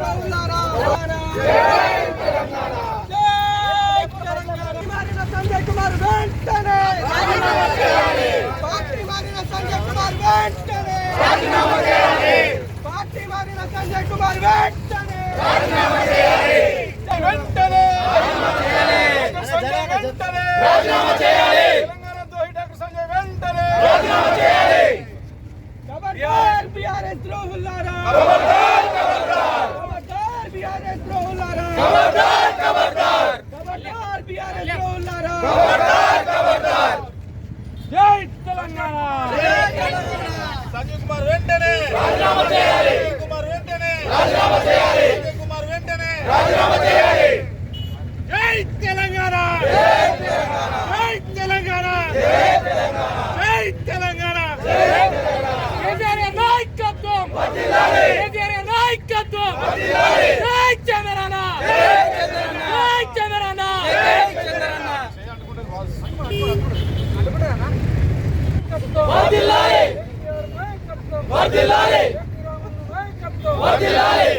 రావులారా జై తెలంగాణ పార్టీ మారిన సంజయ్ వెంటనే పార్టీ మారిన బిఆర్ఎస్ ద్రోహులారా బిఆర్ఎస్ ద్రోహులారా బిఆర్ఎస్ ద్రోహులారా ఖబర్దార్ ఖబర్దార్ జై తెలంగాణ జై తెలంగాణ సంజయ్ కుమార్ వెంటనే రాజీనామా చేయాలి సంజయ్ కుమార్ వెంటనే రాజీనామా చేయాలి సంజయ్ కుమార్ వెంటనే రాజీనామా చేయాలి జై తెలంగాణ జై తెలంగాణ జై తెలంగాణ కేసీఆర్ నాయకత్వం కేసీఆర్ నాయకత్వం! జై చంద్రన్న! జై చంద్రన్న! వర్ధిల్లాలి వర్ధిల్లాలి వర్ధిల్లాలి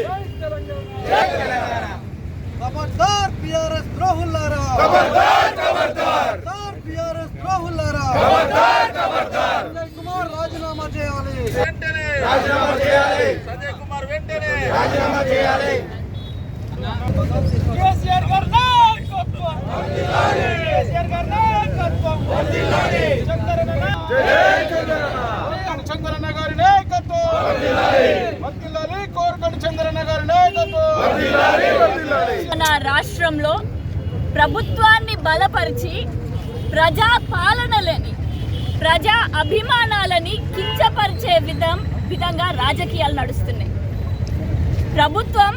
జై తెలంగాణ! ఖబర్దార్ బిఆర్ఎస్ ద్రోహులారా ఖబర్దార్ ఖబర్దార్ బిఆర్ఎస్ ద్రోహులారా ఖబర్దార్ ఖబర్దార్ సంజయ్ కుమార్ రాజీనామా చేయాలి వెంటనే రాజీనామా చేయాలి. సంజయ్ కుమార్ వెంటనే. రాజీనామా చేయాలి. కేసీఆర్ గారి నాయకత్వం. కేసీఆర్ గారి నాయకత్వం. చంద్రన్న గారి నాయకత్వం. వర్ధిల్లాలి కోరుకొండ చంద్రన్న గారి నాయకత్వం. మన రాష్ట్రంలో ప్రభుత్వాన్ని బలపరిచి ప్రజా పాలనలని ప్రజా అభిమానాలని కించపరిచే విధం విధంగా రాజకీయాలు నడుస్తున్నాయి. ప్రభుత్వం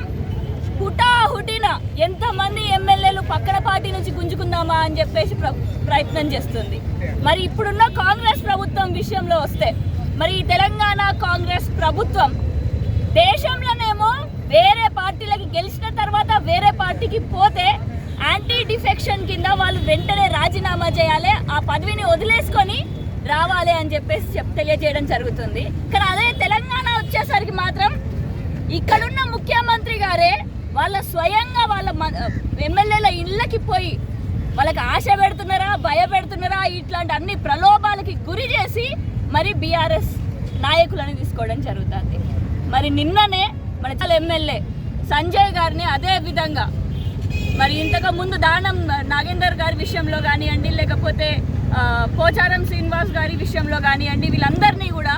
హుటాహుటిన ఎంతమంది ఎమ్మెల్యేలు పక్కన పార్టీ నుంచి గుంజుకుందామా అని చెప్పేసి ప్ర- ప్రయత్నం చేస్తుంది. మరి ఇప్పుడున్న కాంగ్రెస్ ప్రభుత్వం విషయంలో వస్తే మరి తెలంగాణ కాంగ్రెస్ ప్రభుత్వం దేశంలోనేమో వేరే పార్టీలకి గెలిచిన తర్వాత వేరే పార్టీకి పోతే యాంటీ డిఫెక్షన్ కింద వాళ్ళు వెంటనే రాజీనామా చేయాలి. ఆ పదవిని వదిలేసుకొని రావాలి అని చెప్పేసి చెప్ తెలియజేయడం జరుగుతుంది. కానీ అదే తెలంగాణ వచ్చేసరికి మాత్రం ఇక్కడున్న ముఖ్యమంత్రి గారే వాళ్ళ స్వయంగా వాళ్ళ మ- ఎమ్మెల్యేల ఇళ్ళకి పోయి వాళ్ళకి ఆశ పెడుతున్నారా భయపెడుతున్నారా ఇట్లాంటి అన్ని ప్రలోభాలకి గురి చేసి మరి బీఆర్ఎస్ నాయకులను తీసుకోవడం జరుగుతుంది. మరి నిన్ననే మన చాలా ఎమ్మెల్యే సంజయ్ గారిని అదే విధంగా మరి ఇంతకు ముందు దానం నాగేందర్ గారి విషయంలో కానివ్వండి లేకపోతే పోచారం శ్రీనివాస్ గారి విషయంలో కానివ్వండి వీళ్ళందరినీ కూడా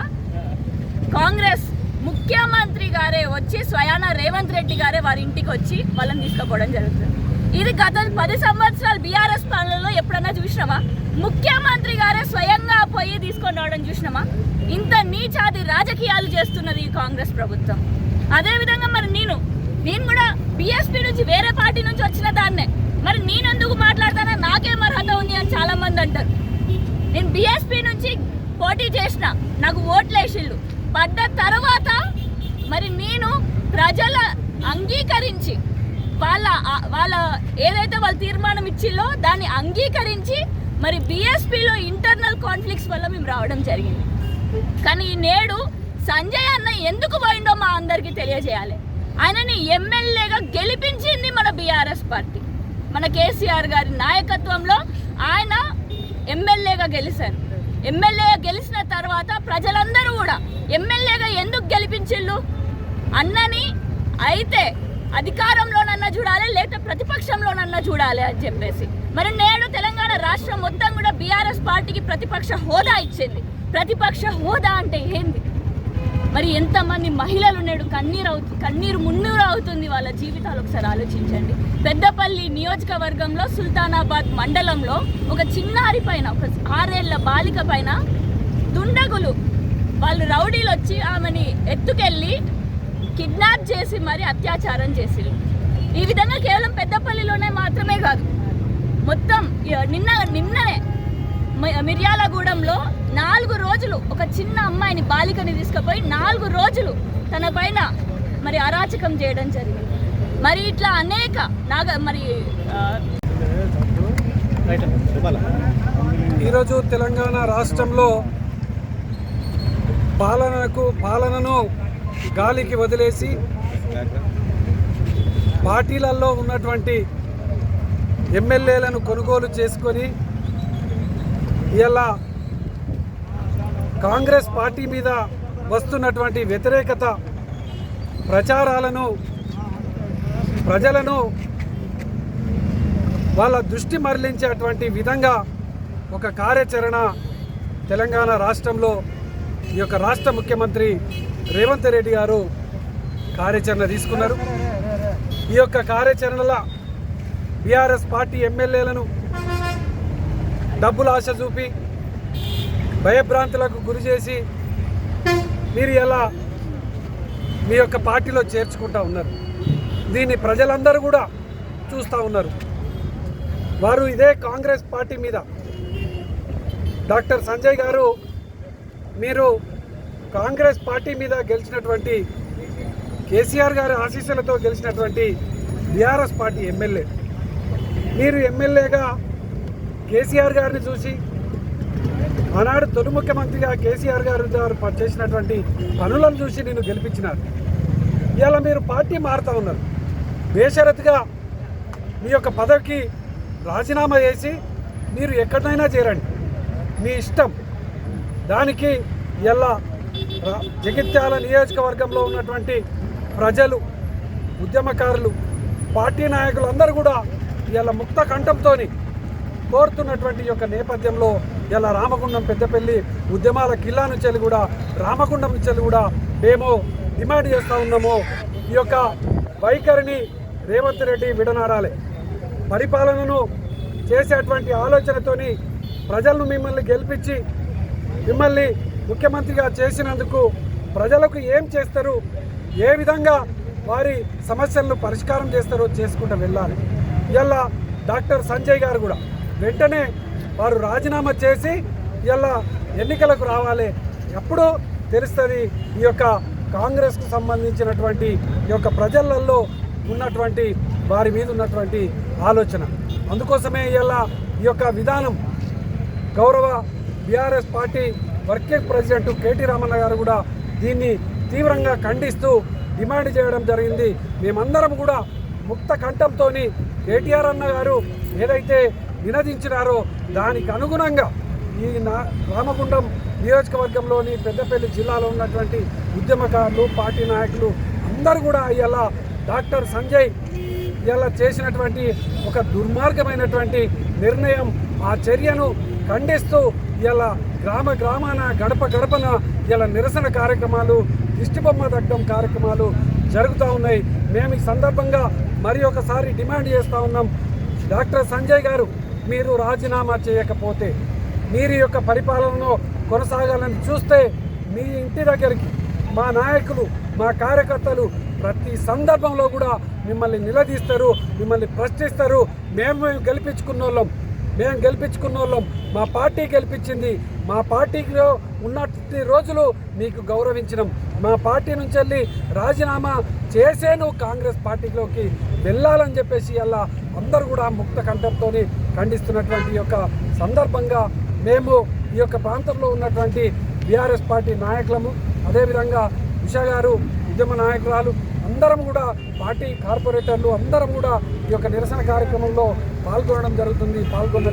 కాంగ్రెస్ ముఖ్యమంత్రి గారే వచ్చి స్వయాన రేవంత్ రెడ్డి గారే వారి ఇంటికి వచ్చి వాళ్ళని తీసుకుపోవడం జరుగుతుంది. ఇది గత పది సంవత్సరాలు బీఆర్ఎస్ పాలనలో ఎప్పుడన్నా చూసినామా ముఖ్యమంత్రి గారే స్వయంగా పోయి తీసుకొని రావడం చూసినామా ఇంత నీచాది రాజకీయాలు చేస్తున్నది ఈ కాంగ్రెస్ ప్రభుత్వం. అదేవిధంగా మరి నేను నేను కూడా బీఎస్పీ నుంచి వేరే పార్టీ నుంచి వచ్చిన దాన్నే. మరి నేనెందుకు మాట్లాడతానా? నాకేం అర్హత ఉంది అని చాలా మంది అంటారు. నేను బీఎస్పీ నుంచి పోటీ చేసిన నాకు ఓట్లు వేసిళ్ళు పడ్డ తర్వాత మరి నేను ప్రజల అంగీకరించి వాళ్ళ వాళ్ళ ఏదైతే వాళ్ళు తీర్మానం ఇచ్చిల్లో దాన్ని అంగీకరించి మరి బీఎస్పీలో ఇంటర్నల్ కాన్ఫ్లిక్ట్స్ వల్ల మేము రావడం జరిగింది. కానీ నేడు సంజయ్ అన్న ఎందుకు పోయిండో మా అందరికీ తెలియజేయాలి. ఆయనని ఎమ్మెల్యేగా గెలిపించింది మన బీఆర్ఎస్ పార్టీ. మన కేసీఆర్ గారి నాయకత్వంలో ఆయన ఎమ్మెల్యేగా గెలిచారు ఎమ్మెల్యేగా గెలిచిన తర్వాత ప్రజలందరూ కూడా ఎమ్మెల్యేగా ఎందుకు గెలిపించిళ్ళు? అన్నని అయితే అధికారంలోనన్నా చూడాలి లేకపోతే ప్రతిపక్షంలోనన్నా చూడాలి అని చెప్పేసి. మరి నేడు తెలంగాణ రాష్ట్రం మొత్తం కూడా బీఆర్ఎస్ పార్టీకి ప్రతిపక్ష హోదా ఇచ్చింది. ప్రతిపక్ష హోదా అంటే ఏంది? మరి ఎంతమంది మహిళలు నేడు కన్నీరు అవుతు కన్నీరు మున్నీరు అవుతుంది వాళ్ళ జీవితాలు ఒకసారి ఆలోచించండి. పెద్దపల్లి నియోజకవర్గంలో సుల్తానాబాద్ మండలంలో ఒక చిన్నారి పైన ఒక ఆరేళ్ళ బాలిక పైన దుండగులు వాళ్ళు రౌడీలు వచ్చి ఆమెని ఎత్తుకెళ్ళి కిడ్నాప్ చేసి మరి అత్యాచారం చేసిరు ఈ విధంగా కేవలం పెద్దపల్లిలోనే మాత్రమే కాదు మొత్తం నిన్న నిన్ననే మిర్యాలగూడెంలో నాలుగు రోజులు ఒక చిన్న అమ్మాయిని బాలికని తీసుకుపోయి నాలుగు రోజులు తన పైన మరి అరాచకం చేయడం జరిగింది. మరి ఇట్లా అనేక నాగ మరి ఈరోజు తెలంగాణ రాష్ట్రంలో పాలనకు పాలనను గాలికి వదిలేసి పార్టీలలో ఉన్నటువంటి ఎమ్మెల్యేలను కొనుగోలు చేసుకొని ఇలా కాంగ్రెస్ పార్టీ మీద వస్తున్నటువంటి వ్యతిరేకత ప్రచారాలను ప్రజలను వాళ్ళ దృష్టి మరలించేటువంటి విధంగా ఒక కార్యాచరణ తెలంగాణ రాష్ట్రంలో ఈ యొక్క రాష్ట్ర ముఖ్యమంత్రి రేవంత్ రెడ్డి గారు కార్యాచరణ తీసుకున్నారు. ఈ యొక్క కార్యాచరణలో బీఆర్ఎస్ పార్టీ ఎమ్మెల్యేలను డబ్బుల ఆశ చూపి భయభ్రాంతులకు గురి చేసి మీరు ఎలా మీ యొక్క పార్టీలో చేర్చుకుంటా ఉన్నారు? దీన్ని ప్రజలందరూ కూడా చూస్తూ ఉన్నారు. వారు ఇదే కాంగ్రెస్ పార్టీ మీద. డాక్టర్ సంజయ్ గారు మీరు కాంగ్రెస్ పార్టీ మీద గెలిచినటువంటి కేసీఆర్ గారి ఆశీస్సులతో గెలిచినటువంటి బీఆర్ఎస్ పార్టీ ఎమ్మెల్యే. మీరు ఎమ్మెల్యేగా కేసీఆర్ గారిని చూసి ఆనాడు తొలి ముఖ్యమంత్రిగా కేసీఆర్ గారు గారు చేసినటువంటి పనులను చూసి నేను గెలిపించినారు. ఇలా మీరు పార్టీ మారుతా ఉన్నారు. బేషరత్గా మీ యొక్క పదవికి రాజీనామా చేసి మీరు ఎక్కడైనా చేరండి. మీ ఇష్టం. దానికి ఇలా జగిత్యాల నియోజకవర్గంలో ఉన్నటువంటి ప్రజలు ఉద్యమకారులు పార్టీ నాయకులు అందరూ కూడా ఇలా ముక్త కంఠంతోని కోరుతున్నటువంటి యొక్క నేపథ్యంలో ఇలా రామగుండం పెద్దపల్లి ఉద్యమాల కిల్లా నుంచి కూడా రామగుండం నుంచి కూడా మేము డిమాండ్ చేస్తూ ఉన్నాము. ఈ యొక్క వైఖరిని రేవంత్ రెడ్డి విడనాడాలి పరిపాలనను చేసేటువంటి ఆలోచనతోని ప్రజలను మిమ్మల్ని గెలిపించి మిమ్మల్ని ముఖ్యమంత్రిగా చేసినందుకు ప్రజలకు ఏం చేస్తారు ఏ విధంగా వారి సమస్యలను పరిష్కారం చేస్తారో చేసుకుంటూ వెళ్ళాలి. ఇలా డాక్టర్ సంజయ్ గారు కూడా వెంటనే వారు రాజీనామా చేసి ఇలా ఎన్నికలకు రావాలి. ఎప్పుడో తెలుస్తుంది ఈ యొక్క కాంగ్రెస్కు సంబంధించినటువంటి ఈ యొక్క ప్రజలలో ఉన్నటువంటి వారి మీద ఉన్నటువంటి ఆలోచన. అందుకోసమే ఇలా ఈ యొక్క విధానం గౌరవ BRS party working president KT Ramanna గారు కూడా దీన్ని తీవ్రంగా ఖండిస్తూ డిమాండ్ చేయడం జరిగింది. మేమందరం కూడా ముక్త కంఠంతో కేటీఆర్ అన్న గారు ఏదైతే నినదించినారో దానికి అనుగుణంగా ఈ నా రామగుండం నియోజకవర్గంలోని పెద్దపల్లి జిల్లాలో ఉన్నటువంటి ఉద్యమకారులు పార్టీ నాయకులు అందరూ కూడా ఇలా డాక్టర్ సంజయ్ ఇలా చేసినటువంటి ఒక దుర్మార్గమైనటువంటి నిర్ణయం ఆ చర్యను ఖండిస్తూ ఇలా గ్రామ గ్రామాన గడప గడపన ఇలా నిరసన కార్యక్రమాలు దిష్టిబొమ్మ దగ్గం కార్యక్రమాలు జరుగుతూ ఉన్నాయి. మేము ఈ సందర్భంగా మరి ఒకసారి డిమాండ్ చేస్తూ ఉన్నాం. డాక్టర్ సంజయ్ గారు మీరు రాజీనామా చేయకపోతే మీరు యొక్క పరిపాలనను కొనసాగాలని చూస్తే మీ ఇంటి దగ్గరికి మా నాయకులు మా కార్యకర్తలు ప్రతి సందర్భంలో కూడా మిమ్మల్ని నిలదీస్తారు మిమ్మల్ని ప్రశ్నిస్తారు. మేము మేము గెలిపించుకున్న వాళ్ళం. మేము గెలిపించుకున్న వాళ్ళం. మా పార్టీ గెలిపించింది. మా పార్టీలో ఉన్నటువంటి రోజులు మీకు గౌరవించినాం. మా పార్టీ నుంచి వెళ్ళి రాజీనామా చేసే నువ్వు కాంగ్రెస్ పార్టీలోకి వెళ్ళాలని చెప్పేసి అలా అందరూ కూడా ముక్త కంఠంతో ఖండిస్తున్నటువంటి యొక్క సందర్భంగా మేము ఈ యొక్క ప్రాంతంలో ఉన్నటువంటి బీఆర్ఎస్ పార్టీ నాయకులము అదేవిధంగా ఉషా గారు ఉద్యమ నాయకురాలు అందరం కూడా పార్టీ కార్పొరేటర్లు అందరం కూడా ఈ యొక్క నిరసన కార్యక్రమంలో పాల్గొనడం జరుగుతుంది పాల్గొన్న